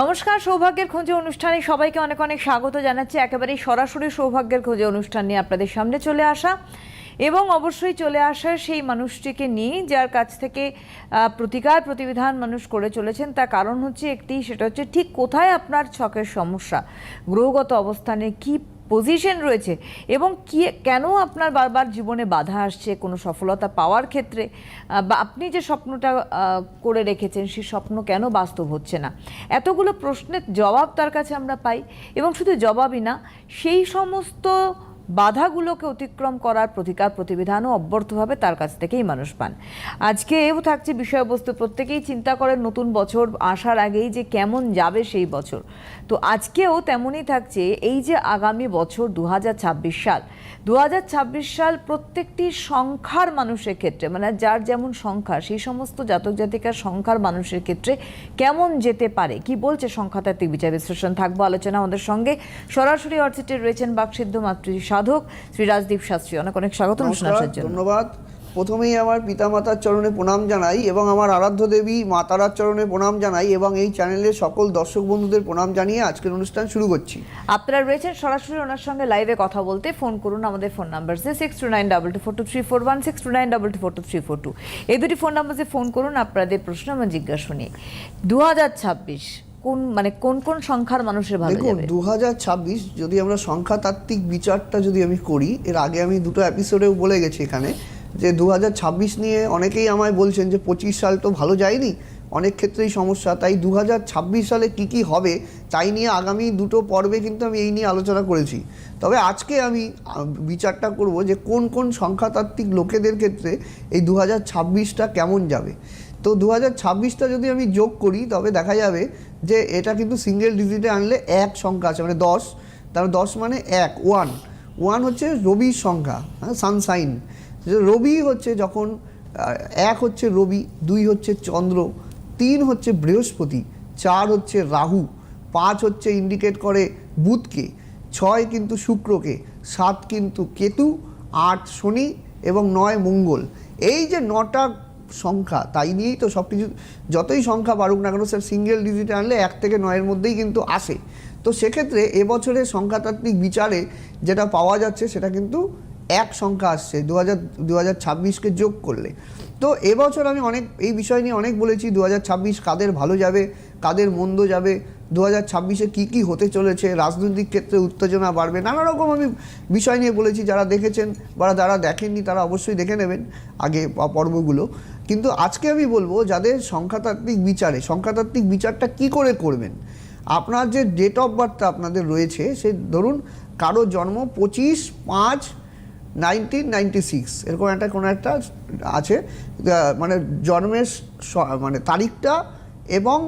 নমস্কার, সৌভাগ্যের খোঁজে অনুষ্ঠানে সবাইকে অনেক অনেক স্বাগত জানাচ্ছি। একেবারে সরাসরি সৌভাগ্যের খোঁজে অনুষ্ঠান নিয়ে আপনাদের সামনে চলে আসা এবং অবশ্যই চলে আসা সেই মানুষটিকে নিয়ে, যার কাছ থেকে প্রতিকার প্রতিবিধান মানুষ করে চলেছেন। তার কারণ হচ্ছে একটি, সেটা হচ্ছে ঠিক কোথায় আপনার ছকের সমস্যা? গ্রহগত অবস্থানে কি পজিশন রয়েছে এবং কি, কেন আপনার বারবার জীবনে বাধা আসছে, কোনো সফলতা পাওয়ার ক্ষেত্রে? বা আপনি যে স্বপ্নটা করে রেখেছেন সেই স্বপ্ন কেন বাস্তব হচ্ছে না? এতগুলো প্রশ্নের জবাব তার কাছে আমরা পাই এবং শুধু জবাবই না, সেই সমস্ত বাধাগুলোকে অতিক্রম করার প্রতিকার প্রতিবিধানও অব্যর্থভাবে তার কাছ থেকেই মানুষ পান। আজকে এও থাকছে বিষয়বস্তু, প্রত্যেকেই চিন্তা করেন নতুন বছর আসার আগেই যে কেমন যাবে সেই বছর। তো আজকেও তেমনই থাকছে এই যে আগামী বছর দু হাজার ছাব্বিশ সাল। দু হাজার ছাব্বিশ সাল প্রত্যেকটি সংখ্যার মানুষের ক্ষেত্রে মানে যার যেমন সংখ্যা, সেই সমস্ত জাতক জাতিকার সংখ্যার মানুষের ক্ষেত্রে কেমন যেতে পারে, কি বলছে সংখ্যাতাত্ত্বিক বিচার বিশ্লেষণ, থাকব আলোচনা আমাদের সঙ্গে। সরাসরি অর্চিটে রয়েছেন বাকসিদ্ধ মাতৃ সাধক শ্রী রাজদীপ শাস্ত্রী। অনেক অনেক স্বাগত জন্য। ধন্যবাদ। প্রথমেই আমার পিতামাতার চরণে প্রণাম জানাই এবং আমার আরাধ্য দেবী মা তারার চরণে প্রণাম জানাই এবং এই চ্যানেলের সকল দর্শক বন্ধুদের প্রণাম জানিয়ে আজকের অনুষ্ঠান শুরু করছি। আপনারা রয়েছেন সরাসরি ওনার সঙ্গে লাইভে কথা বলতে। ফোন করুন আমাদের phone number six two nine double two four two three four one six two nine double two four two three four two. এই দুটি ফোন নাম্বার নাম্বারে ফোন করুন আপনাদের প্রশ্ন আমরা জিজ্ঞাসা নিয়ে দু হাজার ছাব্বিশ কোন মানে কোন কোন সংখ্যার মানুষের ভালো দেখুন দু যদি আমরা সংখ্যাতাত্ত্বিক বিচারটা যদি আমি করি এর আগে আমি দুটো এপিসোডেও বলে গেছি এখানে যে দু হাজার ছাব্বিশ নিয়ে অনেকেই আমায় বলছেন যে পঁচিশ সাল তো ভালো যায়নি অনেক ক্ষেত্রেই সমস্যা। তাই দু হাজার ছাব্বিশ সালে কি কি হবে তাই নিয়ে আগামী দুটো পর্বে কিন্তু আমি এই নিয়ে আলোচনা করেছি। তবে আজকে আমি বিচারটা করব যে কোন কোন সংখ্যাতাত্ত্বিক লোকেদের ক্ষেত্রে এই দু টা কেমন যাবে। তো দু হাজার ছাব্বিশটা যদি আমি যোগ করি, তবে দেখা যাবে যে এটা কিন্তু সিঙ্গেল ডিজিটে আনলে এক সংখ্যা আছে মানে দশ। তার দশ মানে এক ওয়ান ওয়ান হচ্ছে রবির সংখ্যা হ্যাঁ সানসাইন রবি হচ্ছে যখন এক হচ্ছে রবি, দুই হচ্ছে চন্দ্র, তিন হচ্ছে বৃহস্পতি, চার হচ্ছে রাহু, পাঁচ হচ্ছে ইন্ডিকেট করে বুধকে, ছয় কিন্তু শুক্রকে, সাত কিন্তু কেতু, আট শনি এবং নয় মঙ্গল। এই যে নটা সংখ্যা, তাই নিয়েই তো সব কিছু যতই সংখ্যা বাড়ুক না কেন স্যার সিঙ্গেল ডিজিটে আনলে এক থেকে নয়ের মধ্যেই কিন্তু আসে। তো সেক্ষেত্রে এবছরের সংখ্যাতাত্ত্বিক বিচারে যেটা পাওয়া যাচ্ছে, সেটা কিন্তু এক সংখ্যা আসছে দু হাজার দু ছাব্বিশকে যোগ করলে। তো এবছর আমি অনেক, এই বিষয় নিয়ে অনেক বলেছি দু হাজার ছাব্বিশ কাদের ভালো যাবে, কাদের মন্দ যাবে দু হাজার ছাব্বিশে কী কী হতে চলেছে, রাজনৈতিক ক্ষেত্রে উত্তেজনা বাড়বে, নানা রকম আমি বিষয় নিয়ে বলেছি, যারা দেখেছেন বা যারা দেখেননি তারা অবশ্যই দেখে নেবেন আগে পর্বগুলো। কিন্তু আজকে আমি বলব, যাদের সংখ্যাতাত্ত্বিক বিচারে, সংখ্যাতাত্ত্বিক বিচারটা কি করে করবেন? আপনার যে ডেট অফ বার্থটা আপনাদের রয়েছে, সে ধরুন কারও জন্ম পঁচিশ পাঁচ নাইনটিন নাইনটি সিক্স এরকম একটা কোনো একটা আছে মানে জন্মের মানে তারিখটা এবং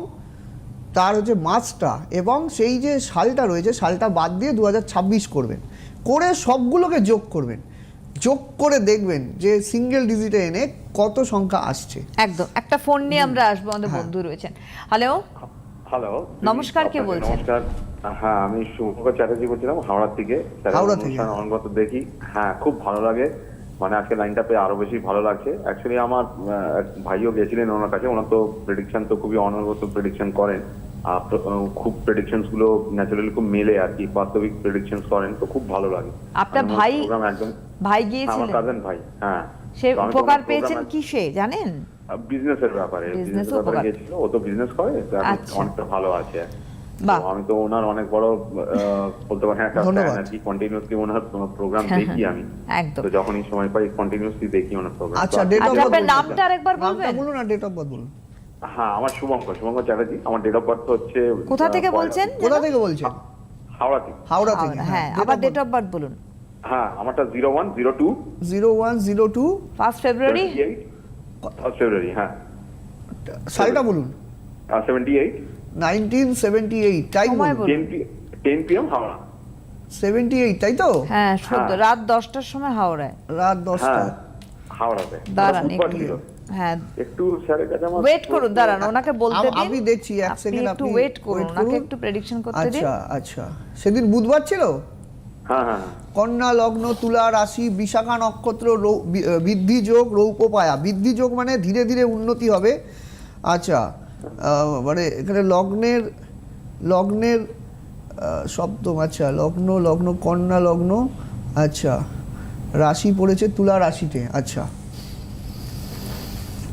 তার হচ্ছে মাসটা এবং সেই যে সালটা রয়েছে, সালটা বাদ দিয়ে দু হাজার ছাব্বিশ করবেন। করে সবগুলোকে যোগ করবেন। যোগ করে দেখবেন যে সিঙ্গেল ডিজিটে এনে কত সংখ্যা আসছে। একদম। একটা ফোন নিয়ে আমরা আসব আমাদের হ্যাঁ। বন্ধু রয়েছেন। হ্যালো হ্যালো নমস্কার, কে বলছেন? নমস্কার। হ্যাঁ আমি শুভঙ্কর চ্যাটার্জি বলছিলাম হাওড়া থেকে হাওড়া থেকে। অনগত দেখি। হ্যাঁ খুব ভালো লাগে। মানে আজকে লাইনটা পেয়ে আরও বেশি ভালো লাগছে। অ্যাকচুয়ালি আমার আহ, ভাইও গেছিলেন ওনার কাছে। ওনার তো প্রেডিকশন তো খুবই অনগত প্রেডিকশন করেন। খুব প্রেডিকশনসগুলো ন্যাচারালি খুব মেলে আর কি বাস্তবিক প্রেডিকশনস করেন তো খুব ভালো লাগে। আপনার ভাই- ভাই আমার গিয়েছিলেন কাজেন ভাই হ্যাঁ। সে আমি তো উপকার ওনার পেয়েছেন কিসে জানেন? বিজনেসের ব্যাপারে ব্যাপারে উপকার। ও তো বিজনেস করে আচ্ছা। অনেকটা ভালো আছে। আমি তো ওনার অনেক বড় আহ, বলতে পারেন একটা ধন্যবাদ। fan আর কি কন্টিনিউসলি ওনার প্রোগ্রাম হ্যাঁ, দেখি আমি। একদম। তো যখনই সময় পাই কন্টিনিউসলি দেখি ওনার প্রোগ্রাম আচ্ছা ডেট অফ আচ্ছা বার্থ নামটা আরেকবার বলবেন? বলুন না ডেট অফ বার্থ বলুন। হ্যাঁ আমার শুভঙ্কর শুভঙ্কর চ্যাটার্জি আমার ডেট অফ বার্থ হচ্ছে কোথা থেকে বলছেন কোথা থেকে বলছেন? হাওড়া থেকে। হাওড়া থেকে হ্যাঁ আবার ডেট অফ বার্থ বলুন। হ্যাঁ আমারটা zero one zero two zero one zero two first February first February হ্যাঁ। সালটা বলুন। Seventy eight nineteen seventy eight time. Ten ten P M Howrah. Seventy eight তাই তো? হ্যাঁ হ্যাঁ। রাত দশটার সময় হাওড়ায়। রাত দশটা। হ্যাঁ হাওড়াতে। দাঁড়ান। হ্যাঁ। একটু স্যারের কাছে আমার ওয়েট করুন দাঁড়ান ওনাকে বলতে দিন। আমি দেখছি, এক আপনি একটু ওয়েট করুন ওনাকে একটু প্রেডিকশন করতে দিন। আচ্ছা আচ্ছা। সেদিন বুধবার ছিল? হ্যাঁ হ্যাঁ কন্যা লগ্ন তুলা রাশি বিশাখা নক্ষত্র বৃদ্ধি যোগ পায়া বৃদ্ধি যোগ মানে ধীরে ধীরে উন্নতি হবে। আচ্ছা আহ, মানে এখানে লগ্নের লগ্নের আহ, সপ্তম আচ্ছা লগ্ন লগ্ন কন্যা লগ্ন আচ্ছা রাশি পড়েছে তুলা রাশিতে আচ্ছা।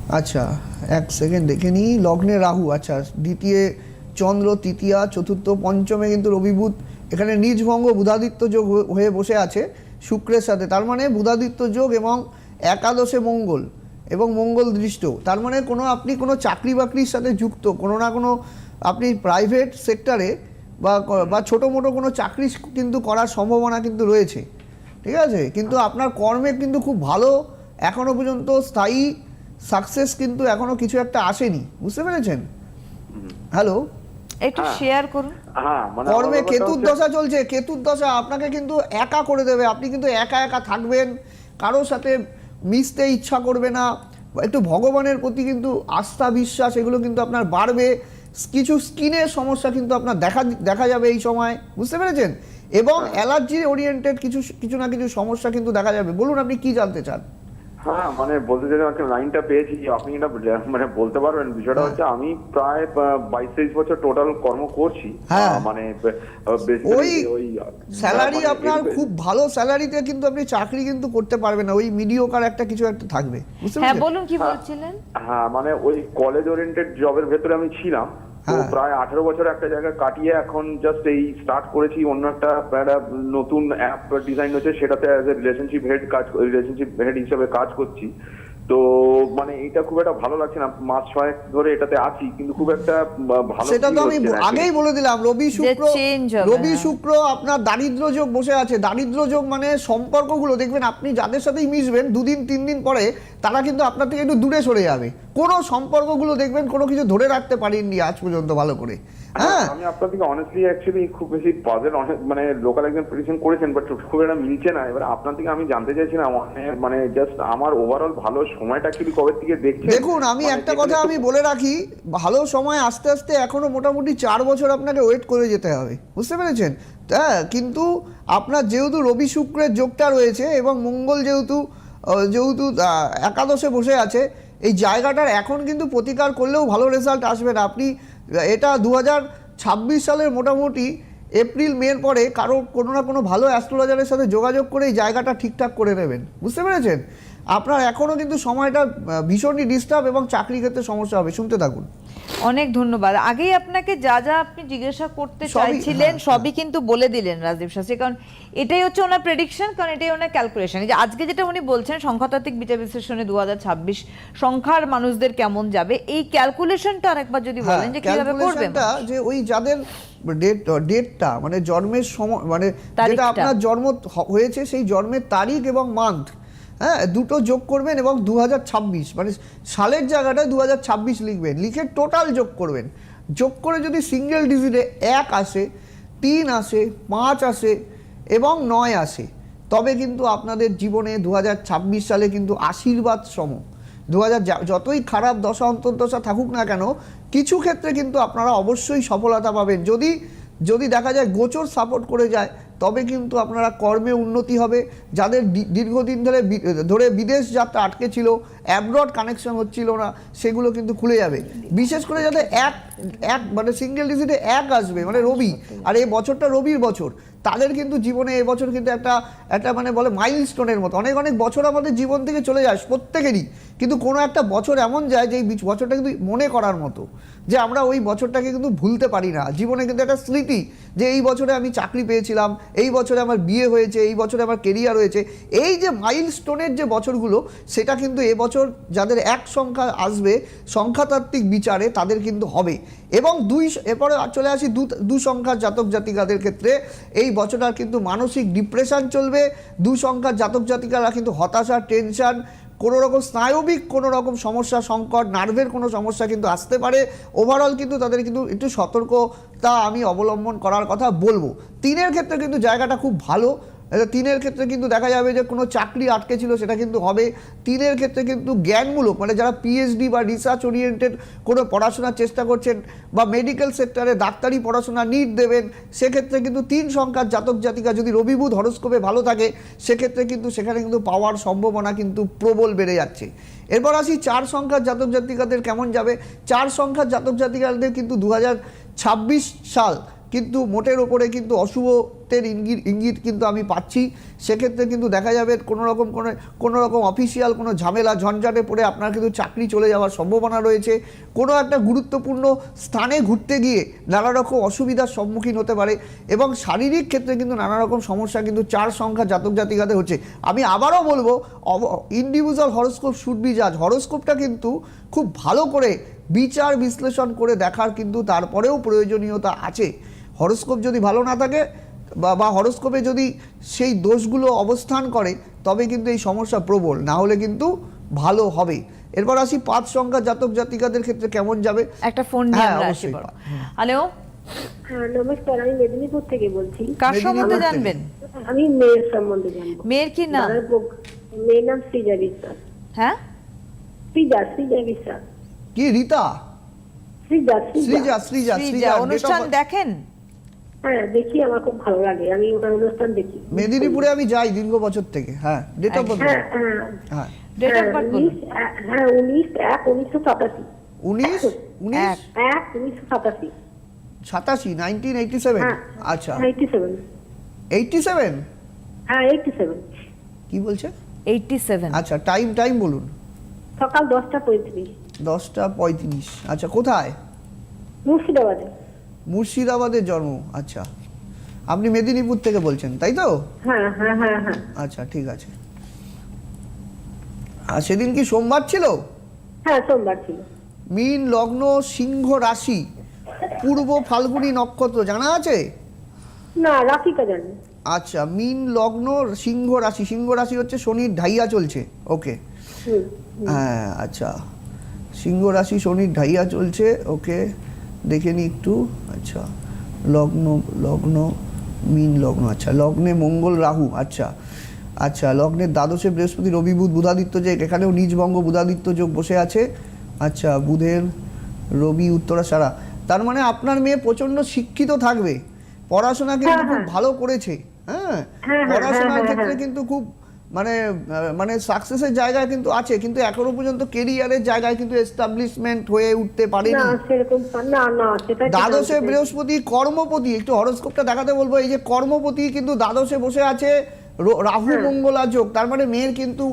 আচ্ছা এক সেকেন্ড দেখে নিই। লগ্নে রাহু আচ্ছা দ্বিতীয় চন্দ্র, তৃতীয়া, চতুর্থ, পঞ্চমে কিন্তু রবিবুধ এখানে নিজভঙ্গ বুধাদিত্য যোগ হয়ে বসে আছে শুক্রের সাথে। তার মানে বুধাদিত্য যোগ এবং একাদশে মঙ্গল এবং মঙ্গল দৃষ্ট। তার মানে কোনো, আপনি কোনো চাকরি বাকরির সাথে যুক্ত, কোনো না কোনো আপনি প্রাইভেট সেক্টরে বা বা ছোটো মোটো কোনো চাকরি কিন্তু করার সম্ভাবনা কিন্তু রয়েছে। ঠিক আছে? কিন্তু আপনার কর্মে কিন্তু খুব ভালো। এখনও পর্যন্ত স্থায়ী সাকসেস কিন্তু এখনও কিছু একটা আসেনি বুঝতে পেরেছেন? হ্যালো একটু হ্যাঁ। শেয়ার করুন। হ্যাঁ মানে কর্মে কেতুর দশা চলছে কেতুর দশা আপনাকে কিন্তু একা করে দেবে আপনি কিন্তু একা একা থাকবেন কারোর সাথে মিশতে ইচ্ছা করবে না একটু ভগবানের প্রতি কিন্তু আস্থা বিশ্বাস এগুলো কিন্তু আপনার বাড়বে কিছু স্কিনের সমস্যা কিন্তু আপনার দেখা দেখা যাবে এই সময় বুঝতে পেরেছেন? এবং অ্যালার্জি ওরিয়েন্টেড কিছু কিছু না কিছু সমস্যা কিন্তু দেখা যাবে বলুন আপনি কি জানতে চান? হ্যাঁ মানে বলতে চাই একটা লাইনটা পেয়েছি আপনি এটা মানে বলতে পারবেন। বিষয়টা হ্যাঁ। হচ্ছে আমি প্রায় বাইশ তেইশ বছর টোটাল কর্ম করছি। হ্যাঁ। মানে ওই ওই স্যালারি মানে আপনার খুব ভালো স্যালারিতে কিন্তু আপনি চাকরি কিন্তু করতে পারবেন না। ওই মিডিওকার একটা কিছু একটা থাকবে। বুঝতে হ্যাঁ বলুন কি বলছিলেন? হ্যাঁ মানে ওই কলেজ ওরিয়েন্টেড জবের ভেতরে আমি ছিলাম। তো হ্যাঁ। প্রায় আঠারো বছর একটা জায়গায় কাটিয়ে এখন জাস্ট এই স্টার্ট করেছি অন্য একটা একটা নতুন অ্যাপ ডিজাইন হচ্ছে সেটাতে অ্যাজ এ রিলেশনশিপ হেড কাজ রিলেশনশিপ হেড হিসেবে কাজ করছি তো মানে এটা খুব একটা ভালো লাগছে না। মাস ছয়েক ধরে এটাতে আছি কিন্তু খুব একটা ভালো সেটা তো আমি আগেই বলে দিলাম রবি শুক্র রবি হ্যাঁ। শুক্র আপনার দারিদ্র যোগ বসে আছে। দারিদ্র যোগ মানে সম্পর্কগুলো দেখবেন আপনি যাদের সাথেই মিশবেন দুদিন তিন দিন পরে তারা কিন্তু আপনার থেকে একটু দূরে সরে যাবে। কোনো সম্পর্কগুলো দেখবেন কোনো কিছু ধরে রাখতে পারেননি আজ পর্যন্ত ভালো করে। হ্যাঁ। আমি আপনার থেকে অনেস্টলি অ্যাকচুয়ালি খুব বেশি পাজেল অনেক মানে লোকাল একজন প্রেডিকশন করেছেন বাট খুব একটা মিলছে না। এবার আপনার থেকে আমি জানতে চাইছিলাম মানে মানে জাস্ট আমার ওভারঅল ভালো সময়টা অ্যাকচুয়ালি কবে থেকে দেখছেন? দেখুন আমি মানে একটা কথা আমি বলে রাখি ভালো সময় আস্তে আস্তে এখনও মোটামুটি চার বছর আপনাকে ওয়েট করে যেতে হবে। বুঝতে পেরেছেন? হ্যাঁ কিন্তু আপনার যেহেতু রবি শুক্রের যোগটা রয়েছে এবং মঙ্গল যেহেতু যেহেতু একাদশে বসে আছে এই জায়গাটার এখন কিন্তু প্রতিকার করলেও ভালো রেজাল্ট আসবে না। আপনি এটা দু ছাব্বিশ সালের মোটামুটি এপ্রিল, মের পরে কারও কোনো না কোনো ভালো অ্যাস্ট্রোলজারের সাথে যোগাযোগ করে এই জায়গাটা ঠিকঠাক করে নেবেন। বুঝতে পেরেছেন? আপনার এখনও কিন্তু সময়টা ভীষণই ডিস্টার্ব এবং চাকরি ক্ষেত্রে সমস্যা হবে। শুনতে থাকুন। অনেক ধন্যবাদ। আগেই আপনাকে যা যা আপনি জিজ্ঞাসা করতে সবই- চাইছিলেন হ্যাঁ, সবই কিন্তু বলে দিলেন রাজদীপ শাস্ত্রী কারণ এটাই হচ্ছে ওনার প্রেডিকশন কারণ এটাই ওনার ক্যালকুলেশন যে আজকে যেটা উনি বলছেন সংখ্যাতাত্ত্বিক বিচার বিশ্লেষণে দু সংখ্যার মানুষদের কেমন যাবে এই ক্যালকুলেশনটা আরেকবার যদি হ্যাঁ, বলেন যে কীভাবে করবে ক্যালকুলেশনটা যে ওই যাদের ডেট ডেটটা মানে জন্মের সময় মানে যেটা। আপনার জন্ম হয়েছে সেই জন্মের তারিখ এবং মান্থ হ্যাঁ দুটো যোগ করবেন এবং দু হাজার ছাব্বিশ মানে সালের জায়গাটায় দু হাজার ছাব্বিশ লিখবেন, লিখে টোটাল যোগ করবেন। যোগ করে যদি সিঙ্গেল ডিজিটে এক আসে, তিন আসে, পাঁচ আসে এবং নয় আসে, তবে কিন্তু আপনাদের জীবনে দু হাজার ছাব্বিশ সালে কিন্তু আশীর্বাদ সম। দু যতই খারাপ দশা, অন্তর্দশা থাকুক না কেন, কিছু ক্ষেত্রে কিন্তু আপনারা অবশ্যই সফলতা পাবেন। যদি যদি দেখা যায় গোচর সাপোর্ট করে যায় তবে কিন্তু আপনারা কর্মে উন্নতি হবে। যাদের দীর্ঘদিন ধরে ধরে বিদেশ যাত্রা আটকে ছিল অ্যাব্রড কানেকশন হচ্ছিল না, সেগুলো কিন্তু খুলে যাবে। বিশেষ করে যাতে এক এক মানে সিঙ্গেল ডিজিটে এক আসবে মানে রবি, আর এই বছরটা রবির বছর। তাদের কিন্তু জীবনে এবছর কিন্তু একটা একটা মানে বলে মাইল স্টোনের মতো। অনেক অনেক বছর আমাদের জীবন থেকে চলে যায়, প্রত্যেকেরই। কিন্তু কোনো একটা বছর এমন যায় যে এই বছরটা কিন্তু মনে করার মতো, যে আমরা ওই বছরটাকে কিন্তু ভুলতে পারি না। জীবনে কিন্তু একটা স্মৃতি, যে এই বছরে আমি চাকরি পেয়েছিলাম, এই বছরে আমার বিয়ে হয়েছে, এই বছরে আমার কেরিয়ার হয়েছে। এই যে মাইল স্টোনের যে বছরগুলো, সেটা কিন্তু এবছর যাদের এক সংখ্যা আসবে, সংখ্যাতাত্ত্বিক বিচারে তাদের কিন্তু হবে। এবং দুই এরপরে চলে আসি, দু সংখ্যার জাতক জাতিকাদের ক্ষেত্রে। এই বছরটা কিন্তু মানসিক ডিপ্রেশন চলবে, দু সংখ্যার জাতক জাতিকারা কিন্তু হতাশা টেনশন কোনো রকম স্নায়বিক কোনো রকম সমস্যা, সংকট নার্ভের কোনো সমস্যা কিন্তু আসতে পারে। ওভারঅল কিন্তু তাদের কিন্তু একটু সতর্কতা আমি অবলম্বন করার কথা বলব। তিনের ক্ষেত্রে কিন্তু জায়গাটা খুব ভালো। এটা তিনের ক্ষেত্রে কিন্তু দেখা যাবে যে কোনো চাকরি আটকে ছিল, সেটা কিন্তু হবে। তিনের ক্ষেত্রে কিন্তু জ্ঞানমূলক মানে যারা পিএইচডি বা রিসার্চ ওরিয়েন্টেড কোনো পড়াশোনার চেষ্টা করছেন বা মেডিকেল সেক্টরে ডাক্তারি পড়াশোনা নিট দেবেন, সেক্ষেত্রে কিন্তু তিন সংখ্যার জাতক জাতিকা যদি রবিবুধ হরস্কোপে ভালো থাকে, সেক্ষেত্রে কিন্তু সেখানে কিন্তু পাওয়ার সম্ভাবনা কিন্তু প্রবল বেড়ে যাচ্ছে। এরপর আসি, চার সংখ্যার জাতক জাতিকাদের কেমন যাবে? চার সংখ্যার জাতক জাতিকাদের কিন্তু দু সাল কিন্তু মোটের ওপরে কিন্তু অশুভতের ইঙ্গিত ইঙ্গিত কিন্তু আমি পাচ্ছি। সেক্ষেত্রে কিন্তু দেখা যাবে কোনো রকম কোনো কোনো রকম অফিসিয়াল কোনো ঝামেলা, ঝঞ্ঝাটে পড়ে আপনার কিন্তু চাকরি চলে যাওয়ার সম্ভাবনা রয়েছে। কোনো একটা গুরুত্বপূর্ণ স্থানে ঘুরতে গিয়ে নানা রকম অসুবিধার সম্মুখীন হতে পারে এবং শারীরিক ক্ষেত্রে কিন্তু নানা রকম সমস্যা কিন্তু চার সংখ্যা জাতক জাতিকাদের হচ্ছে। আমি আবারও বলব ইন্ডিভিজুয়াল হরস্কোপ শুড বি জাজ হরস্কোপটা কিন্তু খুব ভালো করে বিচার বিশ্লেষণ করে দেখার কিন্তু তারপরেও প্রয়োজনীয়তা আছে। হরস্কোপ যদি ভালো না থাকে বা বা হরস্কোপে যদি সেই দোষগুলো অবস্থান করে তবে কিন্তু এই সমস্যা প্রবল। না হলে কিন্তু ভালো হবে। এরপর আসি পাঁচ সংখ্যা জাতক জাতিকাদের ক্ষেত্রে কেমন যাবে? একটা ফোন নিয়ে হ্যাঁ, আমরা আসি অবশ্যই। হ্যালো হ্যাঁ নমস্কার আমি মেদিনীপুর থেকে বলছি। কার সম্বন্ধে জানবেন? আমি মেয়ের সম্বন্ধে জানব। মেয়ের কি নাম? মেয়ের নাম সৃজা বিশ্বাস। হ্যাঁ? সৃজা সৃজা বিশ্বাস। কি রীতা? সৃজা সৃজা। শ্রীজা শ্রীজা শ্রীজা শ্রীজা অনুষ্ঠান দেখেন? হ্যাঁ দেখি আমার খুব ভালো লাগে। আমি ওনার অনুষ্ঠান দেখি। মেদিনীপুরে আমি যাই দীর্ঘ বছর থেকে হ্যাঁ ডেট অফ হ্যাঁ ডেট অফ বার্থ উনিশ এক- হ্যাঁ উনিশ এক উনিশশো সাতাশি। উনিশ? উনিশ? এক। এক উনিশশো সাতাশি। সাতাশি নাইনটিন এইটি সেভেন হ্যাঁ আচ্ছা। এইটি সেভেন এইটি সেভেন হ্যাঁ এইটি সেভেন কি বলছে? এইটটি সেভেন আচ্ছা টাইম টাইম বলুন। সকাল দশটা পঁয়ত্রিশ। দশটা পঁয়ত্রিশ। আচ্ছা কোথায়? মুর্শিদাবাদে। মুর্শিদাবাদের জন্ম আচ্ছা। আপনি মেদিনীপুর থেকে বলছেন তাই তো? হ্যাঁ হ্যাঁ হ্যাঁ আচ্ছা ঠিক আছে। আর সেদিন কি সোমবার ছিল? হ্যাঁ সোমবার ছিল। মীন লগ্ন সিংহ রাশি পূর্ব ফাল্গুনী নক্ষত্র জানা আছে? না রাফিকা জানি। আচ্ছা মীন লগ্ন সিংহ রাশি সিংহ রাশি হচ্ছে শনির ঢাইয়া চলছে ওকে। হ্যাঁ আচ্ছা। সিংহ রাশি শনির ঢাইয়া চলছে ওকে। দেখে নি একটু। আচ্ছা লগ্ন লগ্ন মিন লগ্ন আচ্ছা লগ্নে মঙ্গল রাহু আচ্ছা আচ্ছা লগ্নের দ্বাদশে বৃহস্পতি রবি বুধ বুধাদিত্য যোগ এখানেও নিজবঙ্গ বুধাদিত্য যোগ বসে আছে। আচ্ছা বুধের রবি উত্তরা সারা। তার মানে আপনার মেয়ে প্রচণ্ড শিক্ষিত থাকবে। পড়াশোনা কিন্তু হ্যাঁ, খুব হ্যাঁ। ভালো করেছে। হ্যাঁ হ্যাঁ, পড়াশোনার ক্ষেত্রে। কিন্তু খুব মানে মানে সাকসেসের জায়গায় কিন্তু আছে কিন্তু এখনও পর্যন্ত কেরিয়ারের জায়গায় কিন্তু এস্টাবলিশমেন্ট হয়ে উঠতে না পারেনি সেরকম না না সেটা কি দ্বাদশে বৃহস্পতি কর্মপতি একটু হরস্কোপটা দেখাতে বলব এই যে কর্মপতি কিন্তু দ্বাদশে বসে আছে রাহু হ্যাঁ। মঙ্গলা যোগ তার মানে মেয়ের কিন্তু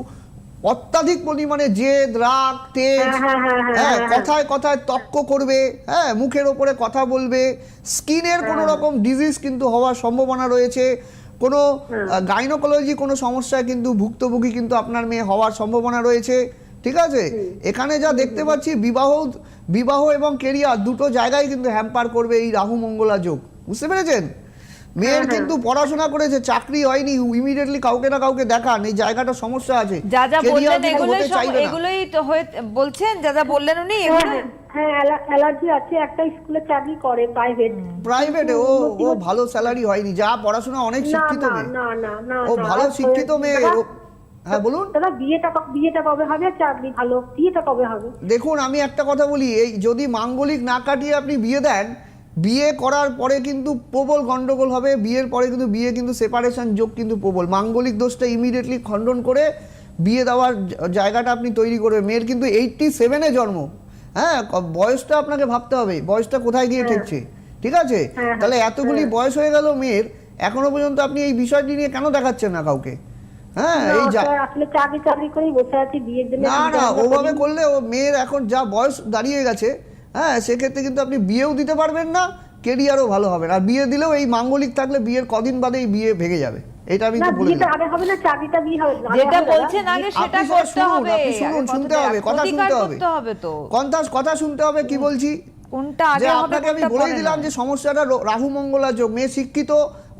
অত্যাধিক পরিমাণে জেদ রাগ তেজ হ্যাঁ, হ্যাঁ, হ্যাঁ। কথায় কথায় তক্ক করবে হ্যাঁ মুখের ওপরে কথা বলবে স্কিনের কোনো। রকম ডিজিজ কিন্তু হওয়ার সম্ভাবনা রয়েছে কোনো গাইনোকোলজি কোনো সমস্যায় কিন্তু ভুক্তভোগী কিন্তু আপনার মেয়ে হওয়ার সম্ভাবনা রয়েছে ঠিক আছে? এখানে যা দেখতে পাচ্ছি বিবাহ বিবাহ এবং কেরিয়ার দুটো জায়গায় কিন্তু হ্যাম্পার করবে এই রাহু মঙ্গলা যোগ বুঝতে পেরেছেন? মেয়ের কিন্তু পড়াশোনা করেছে চাকরি হয়নি ইমিডিয়েটলি কাউকে না কাউকে দেখান এই জায়গাটা সমস্যা আছে। যা যা বললেন এগুলোই সব এগুলোই তো বলছেন যা যা বললেন উনি হ্যাঁ এগুলো হ্যাঁ, হ্যাঁ অ্যালা- অ্যালার্জি আছে একটা স্কুলে চাকরি করে প্রাইভেট প্রাইভেটে ও ও ভালো স্যালারি হয়নি যা পড়াশোনা অনেক শিক্ষিত মেয়ে। না না না ও ভালো শিক্ষিত মেয়ে হ্যাঁ বলুন। দাদা বিয়েটা বিয়েটা কবে হবে? চাকরি ভালো বিয়েটা কবে হবে? দেখুন আমি একটা কথা বলি এই যদি মাঙ্গলিক না কাটিয়ে আপনি বিয়ে দেন বিয়ে করার পরে কিন্তু প্রবল গন্ডগোল হবে বিয়ের পরে কিন্তু বিয়ে কিন্তু সেপারেশন যোগ কিন্তু প্রবল। মাঙ্গলিক দোষটা ইমিডিয়েটলি খণ্ডন করে বিয়ে দেওয়ার জায়গাটা আপনি তৈরি করবে মেয়ের কিন্তু এইটটি সেভেনে জন্ম। হ্যাঁ বয়সটা আপনাকে ভাবতে হবে বয়সটা কোথায় গিয়ে ঠেকছে? ঠিক আছে? হ্যাঁ, তাহলে এতগুলি বয়স হয়ে গেল মেয়ের এখনও পর্যন্ত আপনি এই বিষয়টি নিয়ে কেন দেখাচ্ছেন না কাউকে? হ্যাঁ এই না না ওভাবে করলে ও মেয়ের এখন যা বয়স দাঁড়িয়ে গেছে হ্যাঁ সেক্ষেত্রে কিন্তু আপনি বিয়েও দিতে পারবেন না কেরিয়ারও ভালো হবে না। আর বিয়ে দিলেও এই মাঙ্গলিক থাকলে বিয়ের কদিন বাদেই বিয়ে ভেঙে যাবে। এটা আমি তো বলে যেটা বলছেন আগে আপনি সেটা সেটা করতে শুনুন, হবে। আপনি শুনুন, শুনতে হবে, কথা শুনতে হবে। করতে হবে তো। কথা কথা শুনতে হবে কি বলছি? কোনটা যে আগে আপনাকে আমি পরে দিলাম যে সমস্যাটা রাহু মঙ্গলা যোগ মেয়ে শিক্ষিত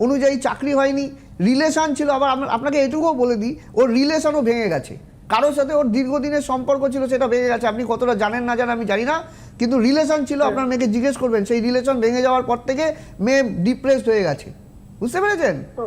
অনুযায়ী চাকরি হয়নি রিলেশন ছিল আবার আপনাকে এটুকুও বলে দিই ওর রিলেশনও ভেঙে গেছে। কারোর সাথে ওর দীর্ঘদিনের সম্পর্ক ছিল সেটা ভেঙে গেছে। আপনি কতটা জানেন না জানেন আমি জানি না। কিন্তু রিলেশন ছিল আপনার মেয়েকে জিজ্ঞেস করবেন সেই রিলেশন ভেঙে যাওয়ার পর থেকে মেয়ে ডিপ্রেসড হয়ে গেছে। বুঝতে পেরেছেন? ও,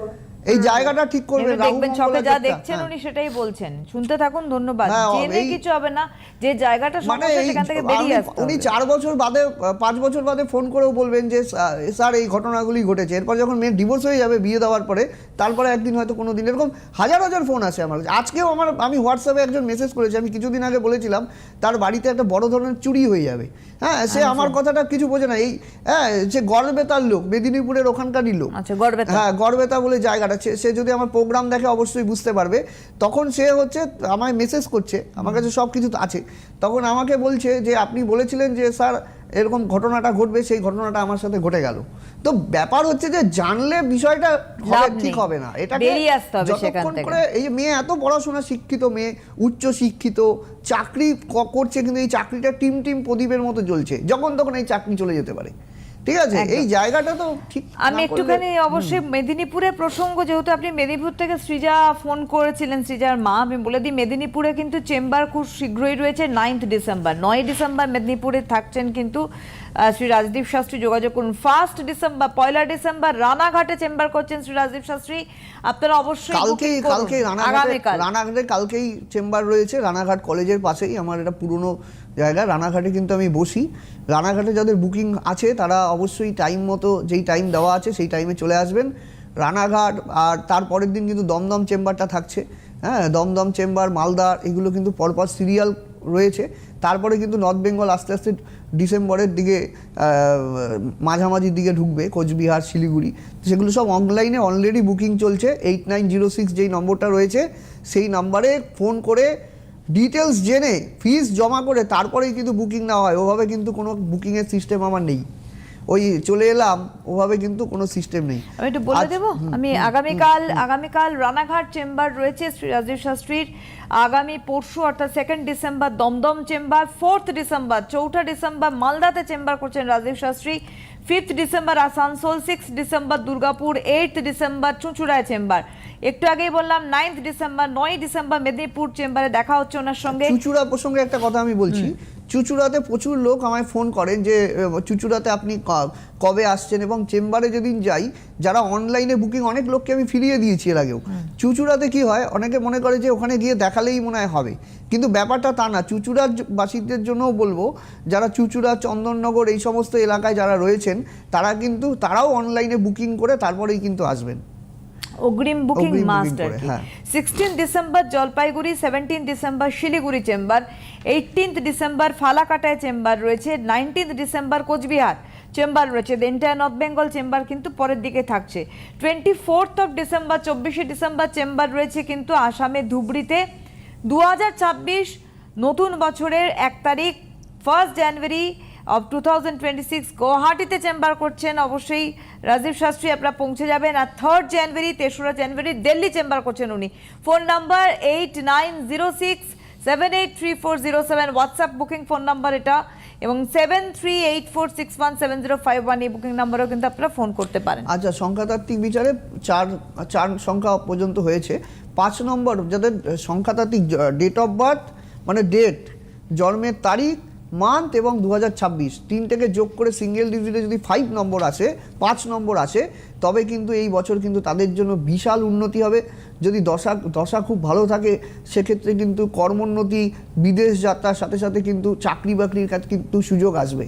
এই জায়গাটা ঠিক করবেন দেখবেন ছকে যা দেখছেন হ্যাঁ। উনি সেটাই বলছেন। শুনতে থাকুন ধন্যবাদ। হ্যাঁ, জেনে কিছু হবে না। যে জায়গাটা মানে সেখান থেকে বেরিয়ে আসতে উনি। চার বছর বাদে পাঁচ বছর বাদে ফোন করেও বলবেন যে "স্যার- এই ঘটনাগুলি ঘটেছে। এরপর যখন মেয়ের ডিভোর্স হয়ে যাবে বিয়ে দেওয়ার পরে তারপরে একদিন হয়তো কোনো দিন এরকম হাজার হাজার ফোন আসে আমার কাছে। আজকেও আমার আমি হোয়াটসঅ্যাপে একজন মেসেজ করেছি আমি কিছুদিন আগে বলেছিলাম তার বাড়িতে একটা বড় ধরনের চুরি হয়ে যাবে। হ্যাঁ সে। আমার কথাটা কিছু বোঝে না। এই হ্যাঁ সে গড়বেতার লোক মেদিনীপুরের ওখানকারই লোক। আচ্ছা হ্যাঁ গড়বেতা বলে জায়গাটা। সে যদি আমার প্রোগ্রাম দেখে অবশ্যই বুঝতে পারবে। তখন সে হচ্ছে আমায় মেসেজ করছে। আমার কাছে সব কিছু আছে। তখন আমাকে বলছে যে আপনি বলেছিলেন যে স্যার এরকম ঘটনাটা ঘটবে সেই ঘটনাটা আমার সাথে ঘটে গেল। তো ব্যাপার হচ্ছে যে জানলে বিষয়টা হবে ঠিক হবে না। এটা যতক্ষণ করে এই যে মেয়ে এত পড়াশোনা শিক্ষিত মেয়ে উচ্চ শিক্ষিত চাকরি করছে কিন্তু এই চাকরিটা টিম টিম প্রদীপের মতো চলছে যখন তখন এই চাকরি চলে যেতে পারে। ঠিক আছে এই জায়গাটা তো ঠিক আমি একটুখানি অবশ্যই মেদিনীপুরের প্রসঙ্গ যেহেতু আপনি মেদিনীপুর থেকে সৃজা ফোন করেছিলেন সৃজার মা আমি বলে দিই মেদিনীপুরে কিন্তু চেম্বার খুব শীঘ্রই রয়েছে নাইন্থ ডিসেম্বর নয় ডিসেম্বর মেদিনীপুরে থাকছেন কিন্তু শ্রী রাজদীপ শাস্ত্রী যোগাযোগ করুন। ফার্স্ট ডিসেম্বর পয়লা ডিসেম্বর রানাঘাটে চেম্বার করছেন শ্রী রাজদীপ শাস্ত্রী। আপনারা অবশ্যই কালকেই। কালকেই রানাঘাটে রানাঘাটে কালকেই চেম্বার রয়েছে। রানাঘাট কলেজের পাশেই। আমার এটা পুরনো জায়গা। রানাঘাটে কিন্তু আমি বসি। রানাঘাটে যাদের বুকিং আছে তারা অবশ্যই টাইম মতো যেই টাইম দেওয়া আছে সেই টাইমে চলে আসবেন। রানাঘাট আর তারপরের দিন কিন্তু দমদম চেম্বারটা থাকছে। হ্যাঁ দমদম চেম্বার মালদা এগুলো কিন্তু পরপর সিরিয়াল রয়েছে। তারপরে কিন্তু নর্থ বেঙ্গল আস্তে আস্তে ডিসেম্বরের দিকে মাঝামাঝির দিকে ঢুকবে, কোচবিহার, শিলিগুড়ি। সেগুলো সব অনলাইনে অলরেডি বুকিং চলছে। এইট নাইন জিরো সিক্স যেই নম্বরটা রয়েছে, সেই নাম্বারে ফোন করে ডিটেলস জেনে ফিস জমা করে তারপরেই কিন্তু বুকিং নেওয়া হয়। ওভাবে কিন্তু কোনো বুকিংয়ের সিস্টেম আমার নেই। ওই চলে এলাম ওভাবে কিন্তু কোনো সিস্টেম নেই। আমি একটু বলে দেবো? আমি আগামীকাল আগামীকাল রানাঘাট চেম্বার রয়েছে শ্রী রাজীব শাস্ত্রীর। আগামী পরশু অর্থাৎ second December Dum Dum chamber fourth December চৌঠা ডিসেম্বর মালদাতে চেম্বার করছেন Rajiv Shastri. Fifth December Asansol six December Durgapur eight December চুঁচুড়ায় chamber. একটু আগেই বললাম নাইন্থ ডিসেম্বর নয় ডিসেম্বর মেদিনীপুর চেম্বারে দেখা হচ্ছে ওনার সঙ্গে। চুচুড়া প্রসঙ্গে একটা কথা আমি বলছি। চুচুড়াতে প্রচুর লোক আমায় ফোন করেন যে চুচুড়াতে আপনি কবে আসছেন এবং চেম্বারে যেদিন যাই যারা অনলাইনে বুকিং অনেক লোককে আমি ফিরিয়ে দিয়েছি এর আগেও। চুচুড়াতে কি হয় অনেকে মনে করে যে ওখানে গিয়ে দেখালেই মনে হয় হবে। কিন্তু ব্যাপারটা তা না চুচুড়ার বাসীদের জন্যও বলব যারা চুচুড়া চন্দননগর এই সমস্ত এলাকায় যারা রয়েছেন তারা কিন্তু তারাও অনলাইনে বুকিং করে তারপরেই কিন্তু আসবেন। অগ্রিম বুকিং মাস্ট আর কি? হ্যাঁ। Sixteen December Jalpaiguri seventeen December Siliguri chamber eighteenth December ফালাকাটায় chamber রয়েছে নাইনটিন্থ ডিসেম্বর কোচবিহার চেম্বার রয়েছে এন্টায়ার নর্থ বেঙ্গল চেম্বার কিন্তু পরের দিকে থাকছে। টোয়েন্টি ফোর্থ অফ ডিসেম্বর চব্বিশে ডিসেম্বর চেম্বার রয়েছে কিন্তু আসামে ধুবড়িতে। দু হাজার ছাব্বিশ নতুন বছরের এক তারিখ first January of two thousand twenty six গুয়াহাটিতে chamber করছেন অবশ্যই রাজীব শাস্ত্রী, আপনারা পৌঁছে যাবেন। আর থার্ড জানুয়ারি তেসরা জানুয়ারি দিল্লি চেম্বার করছেন উনি। Phone number eight nine zero six seven eight three four zero seven WhatsApp booking phone number এটা। এবং seven three eight four six one seven zero five one এই বুকিং নাম্বারেও কিন্তু আপনারা ফোন করতে পারেন। আচ্ছা সংখ্যাতাত্ত্বিক বিচারে চার চার সংখ্যা পর্যন্ত হয়েছে। পাঁচ নম্বর, যাদের সংখ্যাতাত্ত্বিক ডেট অফ বার্থ মানে ডেট জন্মের তারিখ মান্থ এবং দু তিনটাকে যোগ করে সিঙ্গেল ডিজিটে যদি ফাইভ নম্বর আসে, পাঁচ নম্বর আসে, তবে কিন্তু এই বছর কিন্তু তাদের জন্য বিশাল উন্নতি হবে। যদি দশা দশা খুব ভালো থাকে, সেক্ষেত্রে কিন্তু কর্মোন্নতি, বিদেশ যাত্রার সাথে সাথে কিন্তু চাকরি বাকরির কাজ কিন্তু সুযোগ আসবে।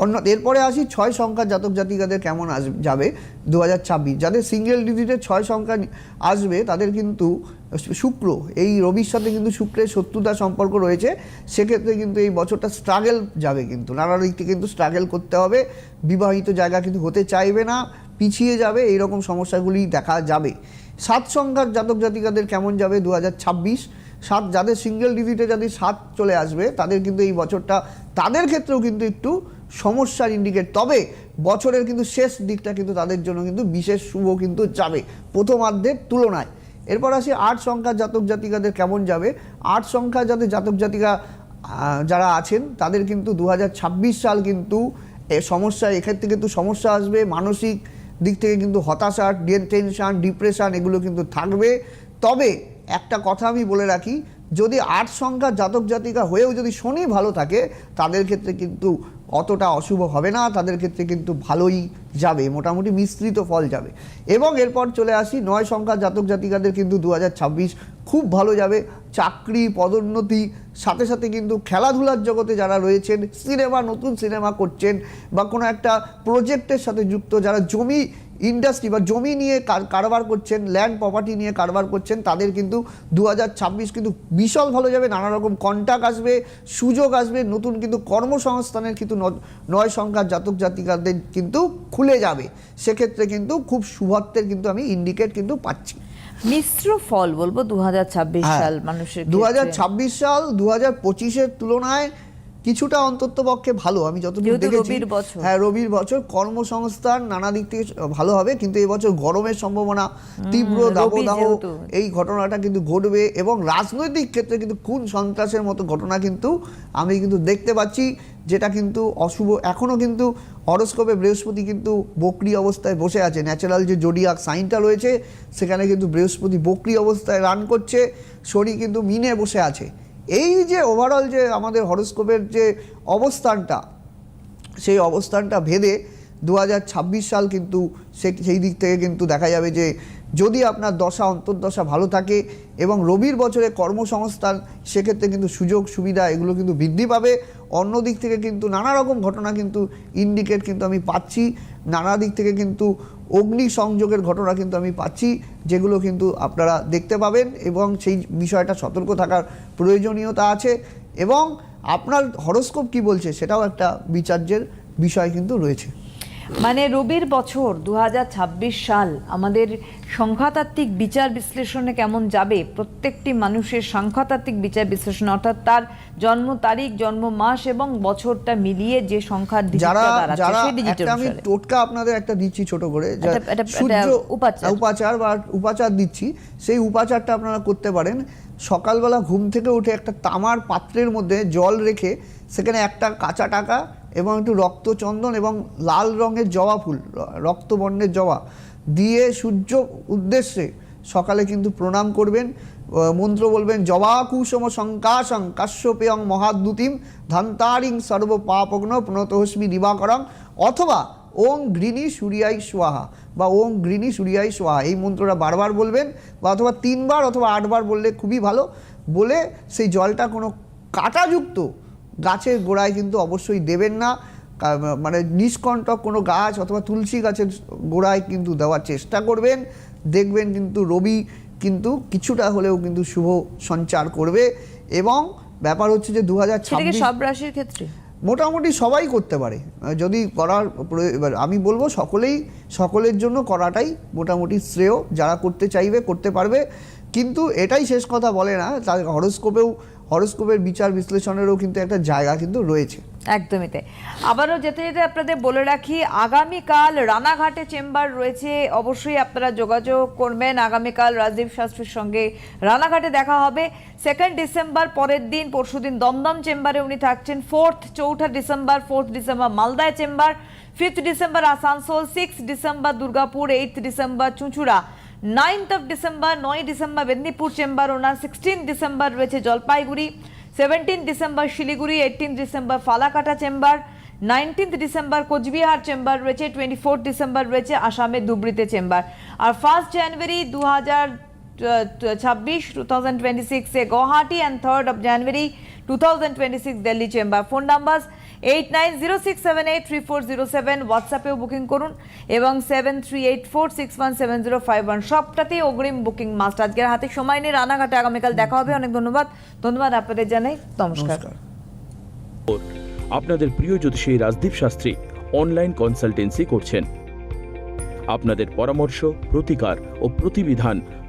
অন্য এরপরে আসি, ছয় সংখ্যার জাতক জাতিকাদের কেমন আস, যাবে? দু হাজার ছাব্বিশ। যাদের সিঙ্গেল ডিজিটের ছয় সংখ্যা আসবে, তাদের কিন্তু শুক্র, এই রবির সাথে কিন্তু শুক্রের শত্রুতা সম্পর্ক রয়েছে। সেক্ষেত্রে কিন্তু এই বছরটা স্ট্রাগল যাবে কিন্তু। নানা দিক থেকে কিন্তু স্ট্রাগল করতে হবে। বিবাহিত জায়গা কিন্তু হতে চাইবে না, পিছিয়ে যাবে এই রকম সমস্যাগুলি দেখা যাবে। সাত সংখ্যার জাতক জাতিকাদের কেমন যাবে? দু সাত, যাদের সিঙ্গেল ডিজিটে যাদের সাত চলে আসবে, তাদের কিন্তু এই বছরটা, তাদের ক্ষেত্রেও কিন্তু একটু সমস্যার ইন্ডিকেট তবে বছরের কিন্তু শেষ দিকটা কিন্তু তাদের জন্য কিন্তু বিশেষ শুভ কিন্তু যাবে প্রথমার্ধের তুলনায়। এরপর আসি আট সংখ্যার জাতক জাতিকাদের কেমন যাবে? আট সংখ্যা যাদের জাতক জাতিকা যারা আছেন, তাদের কিন্তু দু হাজার ছাব্বিশ সাল কিন্তু এ সমস্যা, এক্ষেত্রে কিন্তু সমস্যা আসবে। মানসিক দিক থেকে কিন্তু হতাশা টেনশন, ডিপ্রেশান এগুলো কিন্তু থাকবে। তবে একটা কথা আমি বলে রাখি, যদি আট সংখ্যার জাতক জাতিকা হয়েও যদি শনি ভালো থাকে, তাদের ক্ষেত্রে কিন্তু অতটা অশুভ হবে না, তাদের ক্ষেত্রে কিন্তু ভালোই যাবে, মোটামুটি মিশ্রিত ফল যাবে। এবং এরপর চলে আসি, নয় সংখ্যা জাতক জাতিকাদের কিন্তু দু হাজার ছাব্বিশ খুব ভালো যাবে, চাকরি, পদোন্নতি, সাথে সাথে কিন্তু খেলাধুলার জগতে যারা রয়েছেন, সিনেমা, নতুন সিনেমা করছেন, বা কোনো একটা প্রজেক্টের সাথে যুক্ত যারা জমি ইন্ডাস্ট্রি বা জমি নিয়ে কারবার করছেন ল্যান্ড প্রপার্টি নিয়ে কারবার করছেন তাদের কিন্তু দু হাজার ছাব্বিশ কিন্তু বিশাল ভালো যাবে নানা রকম কন্ট্যাক্ট আসবে সুযোগ আসবে নতুন কিন্তু কর্মসংস্থানের কিন্তু নয় সংখ্যার জাতক জাতিকাদের কিন্তু খুলে যাবে সেক্ষেত্রে কিন্তু খুব শুভত্বের কিন্তু আমি ইন্ডিকেট কিন্তু পাচ্ছি মিশ্র ফল বলব দু হাজার ছাব্বিশ সাল মানুষের দু। সাল দু হাজার পঁচিশের তুলনায় কিছুটা অন্তত পক্ষে ভালো। আমি যতদূর দেখেছি হ্যাঁ রবির বছর কর্মসংস্থান নানা দিক থেকে ভালো হবে কিন্তু এবছর গরমের সম্ভাবনা তীব্র দাবদাহ। এই ঘটনাটা কিন্তু ঘটবে এবং রাজনৈতিক ক্ষেত্রে কিন্তু খুন সন্ত্রাসের মতো ঘটনা কিন্তু আমি কিন্তু দেখতে পাচ্ছি যেটা কিন্তু অশুভ। এখনও কিন্তু হরস্কোপে বৃহস্পতি কিন্তু বকরি অবস্থায় বসে আছে। ন্যাচারাল যে জোডিয়াক সাইনটা রয়েছে সেখানে কিন্তু বৃহস্পতি বকরি অবস্থায় রান করছে শনি কিন্তু মিনে বসে আছে। এই যে ওভারঅল যে আমাদের হরস্কোপের যে অবস্থানটা, সেই অবস্থানটা ভেদে দু হাজার ছাব্বিশ সাল কিন্তু সে- সেই দিক থেকে কিন্তু দেখা যাবে যে যদি আপনার দশা, অন্তর্দশা ভালো থাকে এবং রবির বছরে কর্মসংস্থান, সেক্ষেত্রে কিন্তু সুযোগ, সুবিধা এগুলো কিন্তু বৃদ্ধি পাবে। অন্য দিক থেকে কিন্তু নানা রকম ঘটনা কিন্তু ইন্ডিকেট কিন্তু আমি পাচ্ছি। নানা দিক থেকে কিন্তু অগ্নি সংযোগের ঘটনা কিন্তু আমি পাচ্ছি, যেগুলো কিন্তু আপনারা দেখতে পাবেন এবং সেই বিষয়টা সতর্ক থাকার প্রয়োজনীয়তা আছে এবং আপনার হরস্কোপ কি বলছে সেটাও একটা বিচার্যের বিষয় কিন্তু রয়েছে। মানে রবির বছর দু হাজার ছাব্বিশ সাল আমাদের সংখ্যাতাত্ত্বিক বিচার বিশ্লেষণে কেমন যাবে? প্রত্যেকটি মানুষের সংখ্যাতাত্ত্বিক বিচার বিশ্লেষণ অর্থাৎ তার জন্ম তারিখ জন্ম মাস এবং বছরটা মিলিয়ে যে সংখ্যা যারা যারা একটা আমি টোটকা আপনাদের একটা দিচ্ছি ছোট করে সূর্য। উপাচার বা উপাচার দিচ্ছি সেই উপাচারটা আপনারা করতে পারেন। সকালবেলা ঘুম থেকে উঠে একটা তামার পাত্রের মধ্যে জল রেখে সেখানে একটা কাঁচা টাকা এবং একটু রক্তচন্দন এবং লাল রঙের জবা ফুল রক্তবর্ণের জবা দিয়ে সূর্য উদ্দেশ্যে সকালে কিন্তু প্রণাম করবেন। মন্ত্র বলবেন জবা কুসুম শঙ্কাশং কাশ্যপেয়ং মহাদ্যুতিম ধান্তারিং সর্ব পাপগ্ন প্রণতহস্মি দিবাকরং অথবা ওং ঘৃণী সূর্যাই সোয়াহা বা ওং ঘৃণী সূর্যাই সোয়াহা এই মন্ত্রটা বারবার বলবেন বা অথবা তিনবার অথবা আটবার বললে খুবই ভালো। বলে সেই জলটা কোনো কাঁটাযুক্ত গাছের গোড়ায় কিন্তু অবশ্যই দেবেন না। মানে নিষ্কণ্টক কোনো গাছ অথবা তুলসী গাছের গোড়ায় কিন্তু দেওয়ার চেষ্টা করবেন। দেখবেন কিন্তু রবি কিন্তু কিছুটা হলেও কিন্তু শুভ সঞ্চার করবে এবং ব্যাপার হচ্ছে যে দু হাজার সব রাশির ক্ষেত্রে? মোটামুটি সবাই করতে পারে। যদি করার আমি বলব সকলেই সকলের জন্য করাটাই মোটামুটি শ্রেয়। যারা করতে চাইবে করতে পারবে। কিন্তু এটাই শেষ কথা বলে না। তার হরস্কোপেও হরস্কোপের বিচার বিশ্লেষণেরও কিন্তু একটা জায়গা কিন্তু রয়েছে। একদমই তাই। আবারও যেতে যেতে আপনাদের বলে রাখি, আগামীকাল রানাঘাটে চেম্বার রয়েছে। অবশ্যই আপনারা যোগাযোগ করবেন। আগামীকাল রাজদীপ শাস্ত্রীর সঙ্গে রানাঘাটে দেখা হবে। সেকেন্ড ডিসেম্বর পরের দিন পরশুদিন দমদম চেম্বারে উনি থাকছেন। ফোর্থ চৌঠা ডিসেম্বর ফোর্থ ডিসেম্বর মালদায় chamber. Fifth December Asansol six December Durgapur eighth December Chuchura. Ninth of December নয় ডিসেম্বর মেদিনীপুর চেম্বার ওনার সিক্সটিন ডিসেম্বর রয়েছে Jalpaiguri seventeen December Siliguri eighteen December Falakata chamber nineteenth December Cooch Behar chamber রয়েছে twenty fourth December রয়েছে আসামের ধুবড়িতে chamber আর first January দু হাজার ছাব্বিশ two thousand twenty সিক্সে Guwahati and third of January two thousand twenty six Delhi chamber phone number eight nine zero six seven eight three four zero seven হোয়াটসঅ্যাপেও booking করুন এবং seven three eight four six one seven zero five one সবটাতেই অগ্রিম booking must আজকের হাতে সময় নিয়ে রানাঘাটে আগামীকাল দেখা হবে। অনেক ধন্যবাদ। ধন্যবাদ আপনাদের জানাই। নমস্কার। নমস্কার। আপনাদের প্রিয় জ্যোতিষী রাজদীপ শাস্ত্রী অনলাইন কনসালটেন্সি করছেন। আপনাদের পরামর্শ প্রতিকার ও প্রতিবিধান